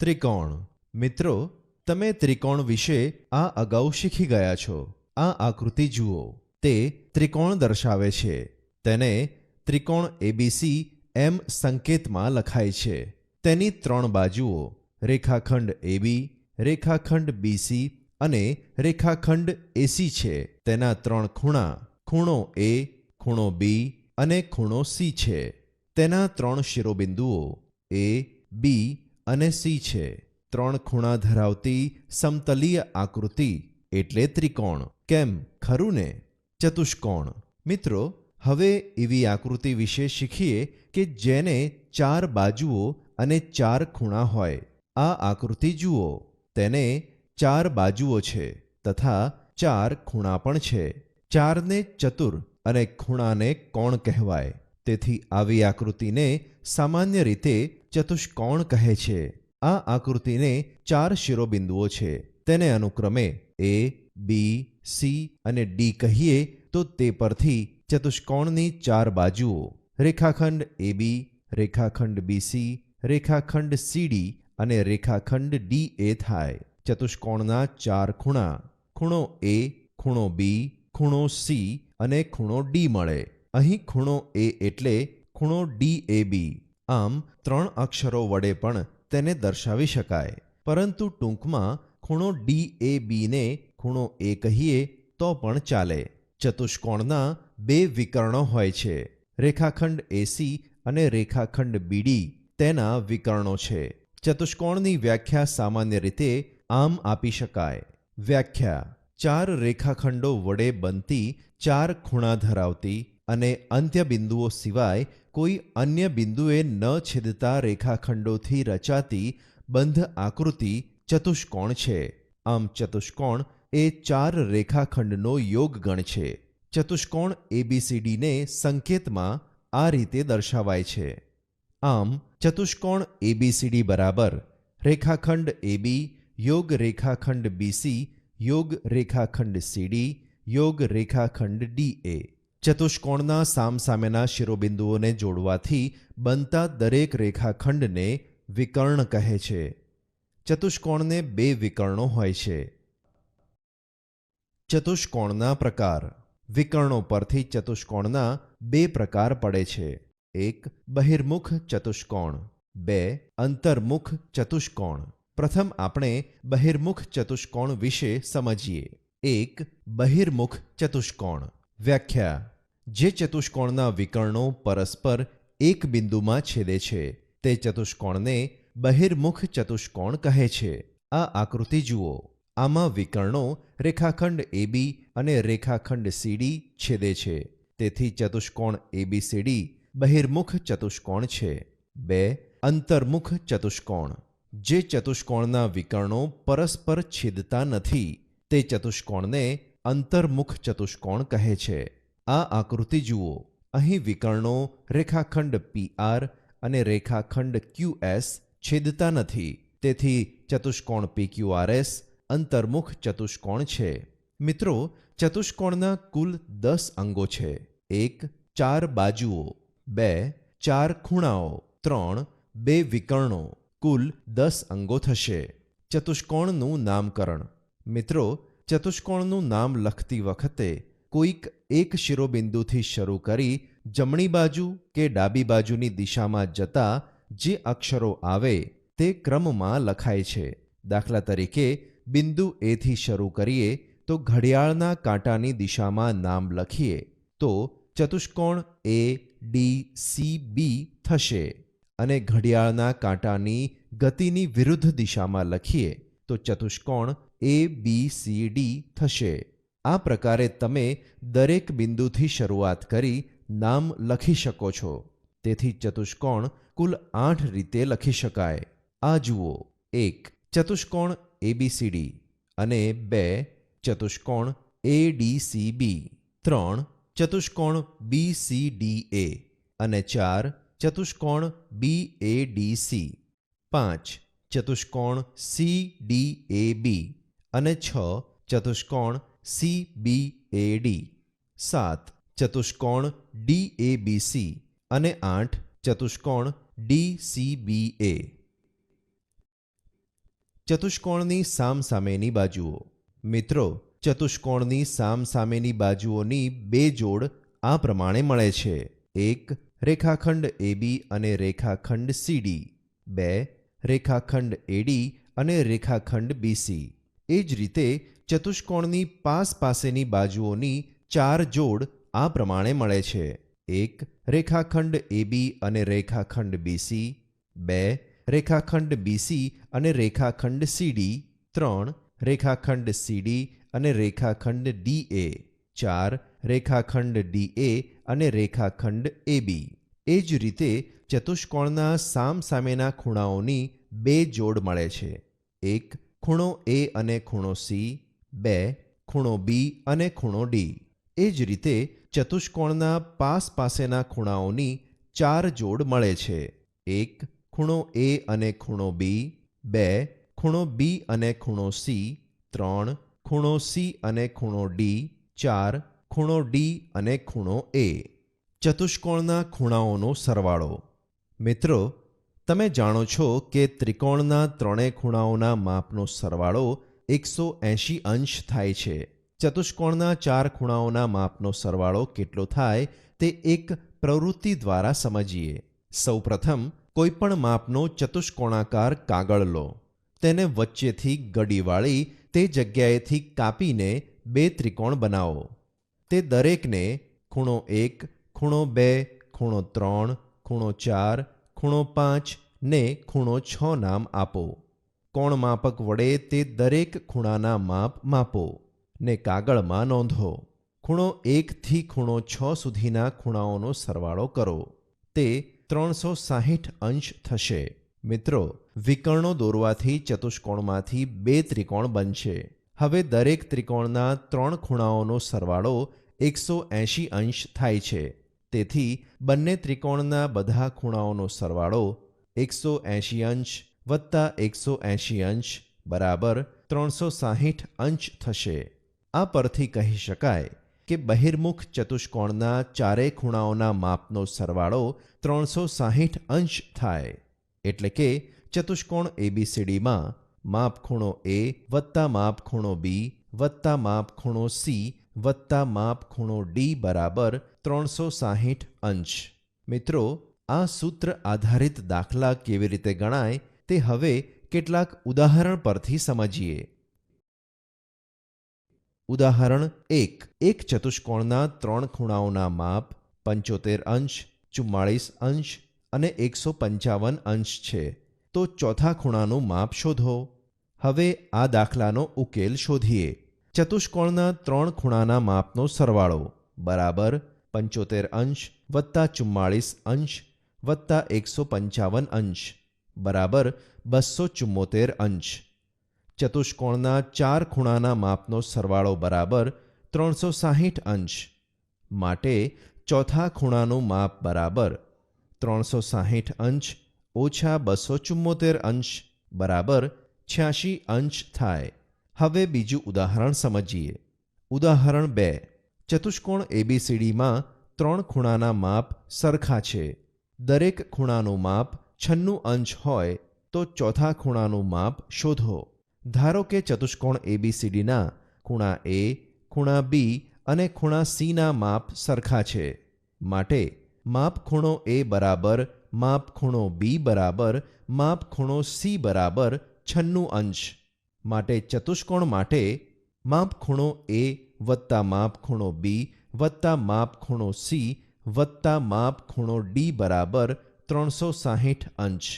ત્રિકોણ. મિત્રો, તમે ત્રિકોણ વિશે આ અગાઉ શીખી ગયા છો. આ આકૃતિ જુઓ. તે ત્રિકોણ દર્શાવે છે. તેને ત્રિકોણ એબીસી એમ સંકેતમાં લખાય છે. તેની ત્રણ બાજુઓ, રેખાખંડ એબી રેખાખંડ બીસી અને રેખાખંડ એસી છે. તેના ત્રણ ખૂણા, ખૂણો એ ખૂણો બી અને ખૂણો સી છે. તેના ત્રણ શિરોબિંદુઓ એ બી અને સી છે. ત્રણ ખૂણા ધરાવતી સમતલીય આકૃતિ એટલે ત્રિકોણ. કેમ? ખરું ને? ચતુષ્કોણ. મિત્રો, હવે એવી આકૃતિ વિશે શીખીએ કે જેને ચાર બાજુઓ અને ચાર ખૂણા હોય. આ આકૃતિ જુઓ. તેને ચાર બાજુઓ છે તથા ચાર ખૂણા પણ છે. ચારને ચતુર અને ખૂણાને કોણ કહેવાય? તેથી આવી આકૃતિને સામાન્ય રીતે ચતુષ્કોણ કહે છે. આ આકૃતિને ચાર શિરોબિંદુઓ છે. તેને અનુક્રમે એ બી સી અને ડી કહીએ તો તે પરથી ચતુષ્કોણની ચાર બાજુઓ. રેખાખંડ એબી રેખાખંડ બીસી રેખાખંડ સીડી અને રેખાખંડ ડી એ થાય. ચતુષ્કોણના ચાર ખૂણા. ખૂણો એ ખૂણો બી ખૂણો સી અને ખૂણો ડી મળે. અહીં ખૂણો એ એટલે ખૂણો ડી એ બી આમ ત્રણ અક્ષરો વડે પણ તેને દર્શાવી શકાય. પરંતુ ટૂંકમાં ખૂણો ડી એ બીને ખૂણો એ કહીએ તો પણ ચાલે. ચતુષ્કોણના બે વિકર્ણો હોય છે. રેખાખંડ એસી અને રેખાખંડ બીડી તેના વિકર્ણો છે. ચતુષ્કોણની વ્યાખ્યા સામાન્ય રીતે આમ આપી શકાય. વ્યાખ્યા. ચાર રેખાખંડો વડે બનતી ચાર ખૂણા ધરાવતી અને અંત્યબિંદુઓ સિવાય કોઈ અન્ય બિંદુએ ન છેદતા રેખાખંડોથી રચાતી બંધ આકૃતિ ચતુષ્કોણ છે. આમ ચતુષ્કોણ એ ચાર રેખાખંડનો યોગ ગણ છે. ચતુષ્કોણ એબીસીડીને સંકેતમાં આ રીતે દર્શાવાય છે. આમ ચતુષ્કોણ એબીસીડી બરાબર, રેખાખંડ એબી યોગ રેખાખંડ બીસી યોગ રેખાખંડ સીડી યોગ રેખાખંડ ડીએ ચતુષ્કોણના સામસામેના શિરોબિંદુઓને જોડવાથી બનતા દરેક રેખાખંડને વિકર્ણ કહે છે. ચતુષ્કોણને બે વિકર્ણો હોય છે. ચતુષ્કોણના પ્રકાર. વિકર્ણો પરથી ચતુષ્કોણના બે પ્રકાર પડે છે. એક, બહિર્મુખ ચતુષ્કોણ. બે, અંતર્મુખ ચતુષ્કોણ. પ્રથમ આપણે બહિર્મુખ ચતુષ્કોણ વિશે સમજીએ. એક, બહિર્મુખ ચતુષ્કોણ. વ્યાખ્યા. જે ચતુષ્કોણના વિકર્ણો પરસ્પર એક બિંદુમાં છેદે છે, તે ચતુષ્કોણને બહિર્મુખ ચતુષ્કોણ કહે છે. આ આકૃતિ જુઓ. આમાં વિકર્ણો રેખાખંડ એબી અને રેખાખંડ સીડી છેદે છે. તેથી ચતુષ્કોણ એબીસીડી બહિર્મુખ ચતુષ્કોણ છે. બે, અંતર્મુખ ચતુષ્કોણ. જે ચતુષ્કોણના વિકર્ણો પરસ્પર છેદતા નથી, તે ચતુષ્કોણને અંતર્મુખ ચતુષ્કોણ કહે છે. આ આકૃતિ જુઓ. અહીં વિકર્ણો, રેખાખંડ પીઆર અને રેખાખંડ ક્યુએસ છેદતા નથી. તેથી ચતુષ્કોણ પીક્યુઆરએસ અંતર્મુખ ચતુષ્કોણ છે. મિત્રો, ચતુષ્કોણના કુલ દસ અંગો છે. એક, ચાર બાજુઓ. બે, ચાર ખૂણાઓ. ત્રણ, બે વિકર્ણો. કુલ દસ અંગો થશે. ચતુષ્કોણનું નામકરણ. મિત્રો ચતુષ્કોણનું નામ લખતી વખતે કોઈક એક શિરોબિંદુથી શરૂ કરી જમણી બાજુ કે ડાબી બાજુની દિશામાં જતા જે અક્ષરો આવે તે ક્રમમાં લખાય છે. દાખલા તરીકે, બિંદુ એથી શરૂ કરીએ તો ઘડિયાળના કાંટાની દિશામાં નામ લખીએ તો ચતુષ્કોણ એ ડી સી બી થશે અને ઘડિયાળના કાંટાની ગતિની વિરુદ્ધ દિશામાં લખીએ તો ચતુષ્કોણ એ, બી, સી, ડી થશે. આ પ્રકારે તમે દરેક બિંદુથી શરૂઆત કરી નામ લખી શકો છો. તેથી ચતુષ્કોણ કુલ આઠ રીતે લખી શકાય. આ જુઓ. એક, ચતુષ્કોણ એબીસીડી અને બે, ચતુષ્કોણ એ, ડી, સી, બી. ત્રણ, ચતુષ્કોણ બી, સી, ડી, એ અને ચાર, ચતુષ્કોણ બી, એ, ડી, સી. પાંચ, ચતુષ્કોણ સી, ડી, એ, બી. અને છ ચતુષ્કોણ સી બી એ ડી સાત ચતુષ્કોણ ડી એ બી સી અને આઠ ચતુષ્કોણ ડી સી બી એ ચતુષ્કોણની સામસામેની બાજુઓ. મિત્રો, ચતુષ્કોણની સામસામેની બાજુઓની બે જોડ આ પ્રમાણે મળે છે. એક રેખાખંડ એબી અને રેખાખંડ સીડી બે રેખાખંડ એડી અને રેખાખંડ બીસી એ જ રીતે ચતુષ્કોણની પાસ પાસેની બાજુઓની ચાર જોડ આ પ્રમાણે મળે છે. એક, રેખાખંડ એબી અને રેખાખંડ બીસી બે, રેખાખંડ બીસી અને રેખાખંડ સીડી ત્રણ, રેખાખંડ સીડી અને રેખાખંડ ડીએ ચાર, રેખાખંડ ડીએ અને રેખાખંડ એબી એ જ રીતે ચતુષ્કોણના સામસામેના ખૂણાઓની બે જોડ મળે છે. એક ખૂણો એ અને ખૂણો સી બે, ખૂણો બી અને ખૂણો ડી એ જ રીતે ચતુષ્કોણના પાસ પાસેના ખૂણાઓની ચાર જોડ મળે છે. એક, ખૂણો એ અને ખૂણો બી બે, ખૂણો બી અને ખૂણો સી ત્રણ, ખૂણો સી અને ખૂણો ડી ચાર, ખૂણો ડી અને ખૂણો એ ચતુષ્કોણના ખૂણાઓનો સરવાળો. મિત્રો તમે જાણો છો કે ત્રિકોણના ત્રણેય ખૂણાઓના માપનો સરવાળો એકસો એંશી અંશ થાય છે. ચતુષ્કોણના ચાર ખૂણાઓના માપનો સરવાળો કેટલો થાય તે એક પ્રવૃત્તિ દ્વારા સમજીએ. સૌપ્રથમ, કોઈપણ માપનો ચતુષ્કોણાકાર કાગળ લો. તેને વચ્ચેથી ગડી વાળી તે જગ્યાએથી કાપીને બે ત્રિકોણ બનાવો. તે દરેકને ખૂણો એક, ખૂણો બે, ખૂણો ત્રણ, ખૂણો ચાર ખૂણો પાંચ ને ખૂણો છ નામ આપો. કોણ માપક વડે તે દરેક ખૂણાના માપ માપો ને કાગળમાં નોંધો. ખૂણો એકથી ખૂણો છ સુધીના ખૂણાઓનો સરવાળો કરો. તે ત્રણસો સાહીઠ અંશ થશે. મિત્રો, વિકર્ણો દોરવાથી ચતુષ્કોણમાંથી બે ત્રિકોણ બનશે. હવે દરેક ત્રિકોણના ત્રણ ખૂણાઓનો સરવાળો એકસો એંશી અંશ થાય છે. તેથી બંને ત્રિકોણના બધા ખૂણાઓનો સરવાળો એકસો એંશી અંશ વત્તા એકસો એંશી અંશ બરાબર ત્રણસો સાહીઠ અંશ થશે. આ પરથી કહી શકાય કે બહિર્મુખ ચતુષ્કોણના ચારેય ખૂણાઓના માપનો સરવાળો ત્રણસો સાહીઠ અંશ થાય. એટલે કે ચતુષ્કોણ એબીસીડીમાં માપ ખૂણો એ વત્તા માપ ખૂણો બી વત્તા માપ ખૂણો સી વત્તા માપ ખૂણો ડી બરાબર ત્રણસો સાહીઠ અંશ. મિત્રો, આ સૂત્ર આધારિત દાખલા કેવી રીતે ગણાય તે હવે કેટલાક ઉદાહરણ પરથી સમજીએ. ઉદાહરણ એક. એક ચતુષ્કોણના ત્રણ ખૂણાઓના માપ પંચોતેર અંશ, ચુમ્માળીસ અંશ અને એકસો પંચાવન અંશ છે. તો ચોથા ખૂણાનું માપ શોધો. હવે આ દાખલાનો ઉકેલ શોધીએ. ચતુષ્કોણના ત્રણ ખૂણાના માપનો સરવાળો. બરાબર પંચોતેર અંશ વત્તા ચુમ્માળીસ અંશ વત્તા એકસો પંચાવન અંશ. બરાબર બસો ચુમ્મોતેર અંશ. ચતુષ્કોણના ચાર ખૂણાના માપનો સરવાળો બરાબર ત્રણસો સાહીઠ અંશ. માટે ચોથા ખૂણાનું માપ બરાબર ત્રણસો સાહીઠ અંશ ઓછા બસો ચુમ્મોતેર અંશ. બરાબર છ્યાસી અંશ થાય. હવે બીજું ઉદાહરણ સમજીએ. ઉદાહરણ બે. ચતુષ્કોણ એબીસીડીમાં ત્રણ ખૂણાના માપ સરખા છે. દરેક ખૂણાનું માપ છન્નું અંશ હોય તો ચોથા ખૂણાનું માપ શોધો. ધારો કે ચતુષ્કોણ એબીસીડીના ખૂણા એ ખૂણા બી અને ખૂણા સીના માપ સરખા છે. માટે માપ ખૂણો એ બરાબર, માપ ખૂણો બી બરાબર, માપ ખૂણો સી બરાબર છન્નું અંશ. માટે ચતુષ્કોણ માટે માપ ખૂણો એ વત્તા માપ ખૂણો બી વત્તા માપ ખૂણો સી વત્તા માપ ખૂણો ડી બરાબર ત્રણસો સાહીઠ અંશ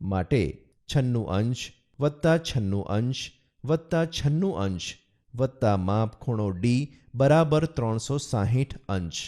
માટે છન્નું અંશ વત્તા છન્નું અંશ વત્તા છન્નું અંશ વત્તા માપ ખૂણો ડી બરાબર ત્રણસો સાહીઠ અંશ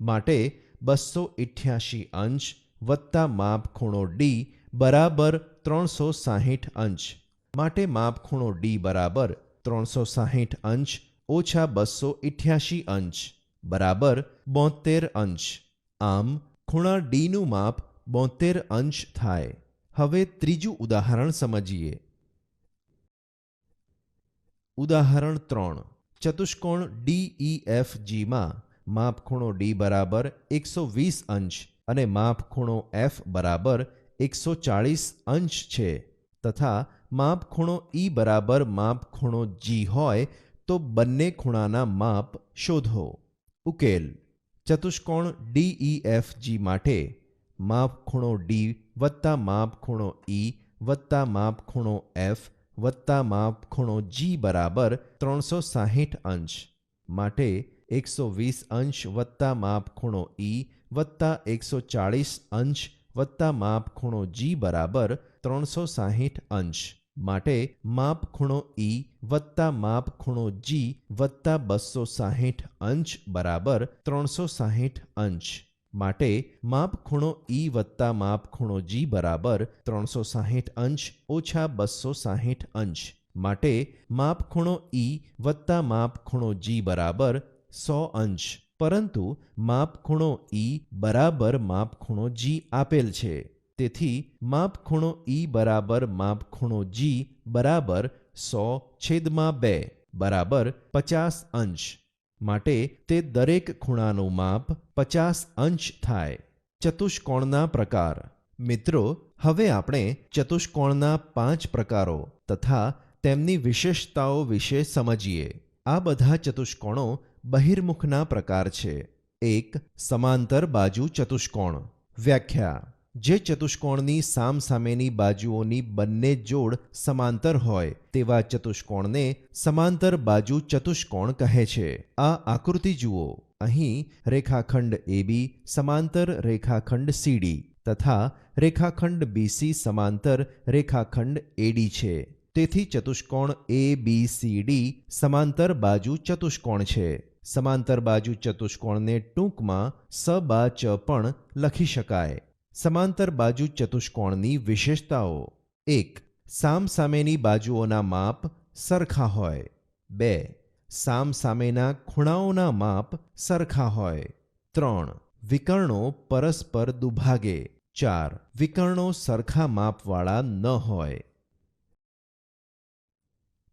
માટે બસો ઇઠ્યાસી અંશ વત્તા માપ ખૂણો ડી બરાબર ત્રણસો સાહીઠ અંશ માટે માપ ખૂણો ડી બરાબર ત્રણસો સાહીઠ અંશ ઓછા બસો ઇઠ્યાસી અંશ બરાબર બોતેર અંશ. આમ, ખૂણા ડીનું માપ બોતેર અંશ થાય. હવે ત્રીજું ઉદાહરણ સમજીએ. ઉદાહરણ ત્રણ. ચતુષ્કોણ ડી માપખૂણો જીમાં માપ ખૂણો ડી બરાબર એકસો વીસ અંશ અને માપ ખૂણો એફ બરાબર એકસો ચાળીસ અંશ છે. તથા માપ ખૂણો ઈ બરાબર માપ ખૂણો જી હોય, તો બંને ખૂણાના માપ શોધો. ઉકેલ, ચતુષ્કોણ ડી એફ જી માટે માપ ખૂણો ડી વત્તા માપ ખૂણો ઈ વત્તા માપ ખૂણો એફ વત્તા માપ ખૂણો જી બરાબર ત્રણસો સાહીઠ અંશ માટે એકસો વીસ અંશ વત્તા માપ ખૂણો ઈ વત્તા એકસો ચાળીસ અંશ વત્તા માપ ખૂણો જી બરાબર ત્રણસો સાહીઠ અંશ. માટે માપ ખૂણો ઈ વત્તા માપ ખૂણો જી વત્તા બસો સાહીઠ અંશ બરાબર ત્રણસો સાહીઠ અંશ. માટે માપ ખૂણો ઈ વત્તા માપ ખૂણો જી બરાબર ત્રણસો સાહીઠ અંશ ઓછા બસો સાહીઠ અંશ. માટે માપ ખૂણો ઈ વત્તા માપ ખૂણો જી બરાબર સો અંશ. પરંતુ માપ ખૂણો ઈ બરાબર માપ ખૂણો જી આપેલ છે. તેથી માપ ખૂણો ઈ બરાબર માપ ખૂણો જી બરાબર સો છેદમાં બે બરાબર પચાસ અંશ. માટે તે દરેક ખૂણાનું માપ પચાસ અંશ થાય. ચતુષ્કોણના પ્રકાર. મિત્રો, હવે આપણે ચતુષ્કોણના પાંચ પ્રકારો તથા તેમની વિશેષતાઓ વિશે સમજીએ. આ બધા ચતુષ્કોણો બહિર્મુખના પ્રકાર છે. એક, સમાંતર બાજુ ચતુષ્કોણ. વ્યાખ્યા. જે ચતુષ્કોણની સામસામેની બાજુઓની બંને જોડ સમાંતર હોય, તેવા ચતુષ્કોણને સમાંતર બાજુ ચતુષ્કોણ કહે છે. આ આકૃતિ જુઓ. અહીં રેખાખંડ એબી સમાંતર રેખાખંડ સીડી તથા રેખાખંડ બીસી સમાંતર રેખાખંડ એડી છે. તેથી ચતુષ્કોણ એ બી સી ડી સમાંતર બાજુ ચતુષ્કોણ છે. સમાંતર બાજુ ચતુષ્કોણને ટૂંકમાં સ બા ચ પણ લખી શકાય. સમાંતર બાજુ ચતુષ્કોણની વિશેષતાઓ. એક, સામસામેની બાજુઓના માપ સરખા હોય. બે, સામસામેના ખૂણાઓના માપ સરખા હોય. ત્રણ, વિકર્ણો પરસ્પર દુભાગે. ચાર, વિકર્ણો સરખા માપવાળા ન હોય.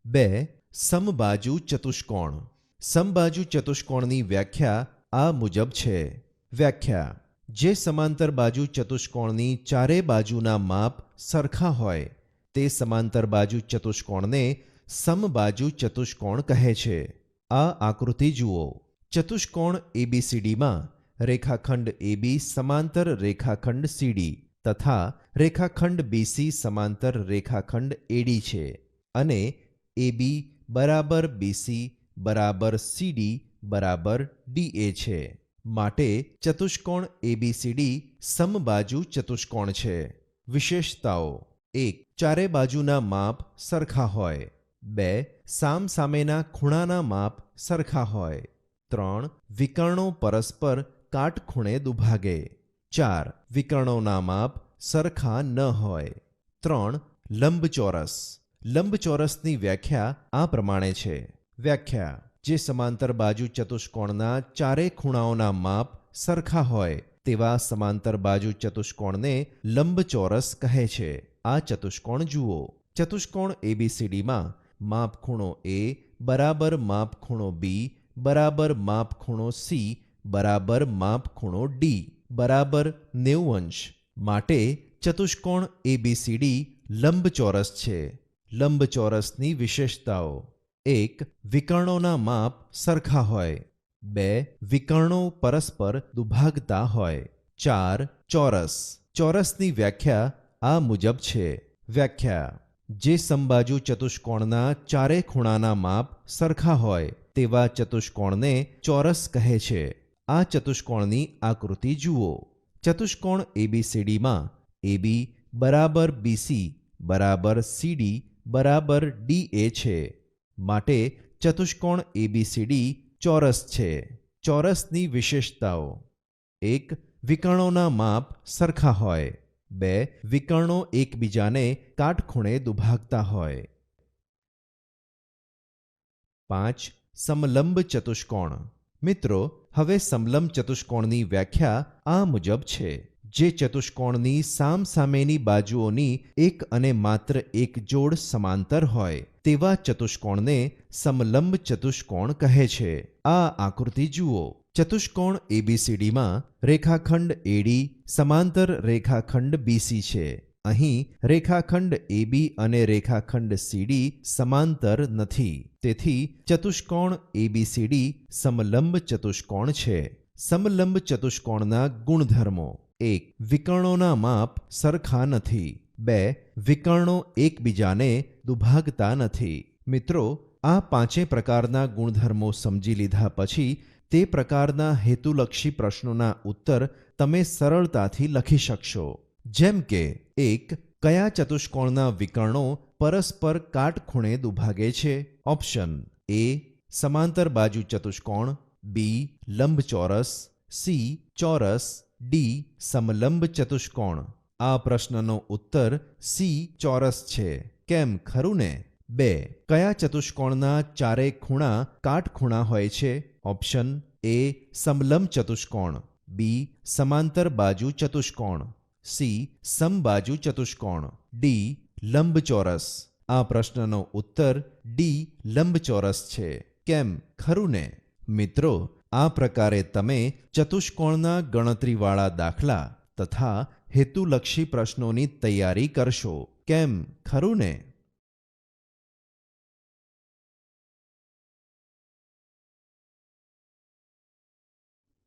બે, સમબાજુ ચતુષ્કોણ. સમબાજુ ચતુષ્કોણની વ્યાખ્યા આ મુજબ છે. વ્યાખ્યા જે સમાંતર બાજુ ચતુષ્કોણની ચારે બાજુના માપ સરખા હોય, તે સમાંતર બાજુ ચતુષ્કોણને સમબાજુ ચતુષ્કોણ કહે છે. આ આકૃતિ જુઓ. ચતુષ્કોણ એબીસીડીમાં રેખાખંડ એબી સમાંતર રેખાખંડ સીડી તથા રેખાખંડ બીસી સમાંતર રેખાખંડ એડી છે અને એબી બરાબર બીસી બરાબર સીડી બરાબર ડીએ છે. માટે ચતુષ્કોણ એબીસીડી સમબાજુ ચતુષ્કોણ છે. વિશેષતાઓ. એક, ચારે બાજુના માપ સરખા હોય. બે, સામસામેના ખૂણાના માપ સરખા હોય. ત્રણ, વિકર્ણો પરસ્પર કાટખૂણે દુભાગે. ચાર, વિકર્ણોના માપ સરખા ન હોય. ત્રણ, લંબચોરસ. લંબચોરસની વ્યાખ્યા આ પ્રમાણે છે. વ્યાખ્યા. જે સમાંતર બાજુ ચતુષ્કોણના ચારે ખૂણાઓના માપ સરખા હોય, તેવા સમાંતર બાજુ ચતુષ્કોણને લંબચોરસ કહે છે. આ ચતુષ્કોણ જુઓ. ચતુષ્કોણ એબીસીડીમાં માપ ખૂણો એ બરાબર માપ ખૂણો બી બરાબર માપ ખૂણો સી બરાબર માપ ખૂણો ડી બરાબર નેવું અંશ માટે ચતુષ્કોણ એબીસીડી લંબચોરસ છે. લંબચોરસની વિશેષતાઓ. એક વિકર્ણોના માપ સરખા હોય. બે વિકર્ણો પરસ્પર દુભાગતા હોય. ચાર ચોરસ. ચોરસની વ્યાખ્યા આ મુજબ છે. વ્યાખ્યા. જે સંબાજુ ચતુષ્કોણના ચારે ખૂણાના માપ સરખા હોય, તેવા ચતુષ્કોણને ચોરસ કહે છે. આ ચતુષ્કોણની આકૃતિ જુઓ. ચતુષ્કોણ એબીસીડીમાં એબી બરાબર બીસી બરાબર સીડી બરાબર ડીએ છે. માટે ચતુષ્કોણ એબીસીડી ચોરસ છે. ચોરસની વિશેષતાઓ. એક, વિકર્ણોના માપ સરખા હોય. બે, વિકર્ણો એકબીજાને કાટખૂણે દુભાગતા હોય. પાંચ, સમલંબ ચતુષ્કોણ. મિત્રો, હવે સમલંબ ચતુષ્કોણની વ્યાખ્યા આ મુજબ છે. જે ચતુષ્કોણની સામસામેની બાજુઓની એક અને માત્ર એક જોડ સમાંતર હોય, તેવા ચતુષ્કોણને સમલંબ ચતુષ્કોણ કહે છે. આ આકૃતિ જુઓ. ચતુષ્કોણ એબીસીડીમાં રેખાખંડ એડી સમાંતર રેખાખંડ બીસી છે. અહીં રેખાખંડ એબી અને રેખાખંડ સીડી સમાંતર નથી. તેથી ચતુષ્કોણ એબીસીડી સમલંબ ચતુષ્કોણ છે. સમલંબ ચતુષ્કોણના ગુણધર્મો. એક વિકર્ણોના માપ સરખા નથી. બે, વિકર્ણો એકબીજાને દુભાગતા નથી. મિત્રો, આ પાંચે પ્રકારના ગુણધર્મો સમજી લીધા પછી તે પ્રકારના હેતુલક્ષી પ્રશ્નોના ઉત્તર તમે સરળતાથી લખી શકશો. જેમ કે, એક, કયા ચતુષ્કોણના વિકર્ણો પરસ્પર કાટખૂણે દુભાગે છે? ઓપ્શન એ, સમાંતર બાજુ ચતુષ્કોણ, બી, લંબચોરસ, સી, ચોરસ ડી સમલંબ ચતુષ્કોણ. આ પ્રશ્નનો ઉત્તર સી ચોરસ છે. કેમ ખરું ને? બે, કયા ચતુષ્કોણના ચારે ખૂણા કાટખૂણા હોય છે? ઓપ્શન એ સમલંબ ચતુષ્કોણ. બી, સમાંતર બાજુ ચતુષ્કોણ. સી, સમબાજુ ચતુષ્કોણ. ડી લંબચોરસ આ પ્રશ્નનો ઉત્તર ડી લંબચોરસ છે. કેમ ખરું ને? મિત્રો આ પ્રકારે તમે ચતુષ્કોણના ગણતરીવાળા દાખલા તથા હેતુલક્ષી પ્રશ્નોની તૈયારી કરશો. કેમ? ખરું ને?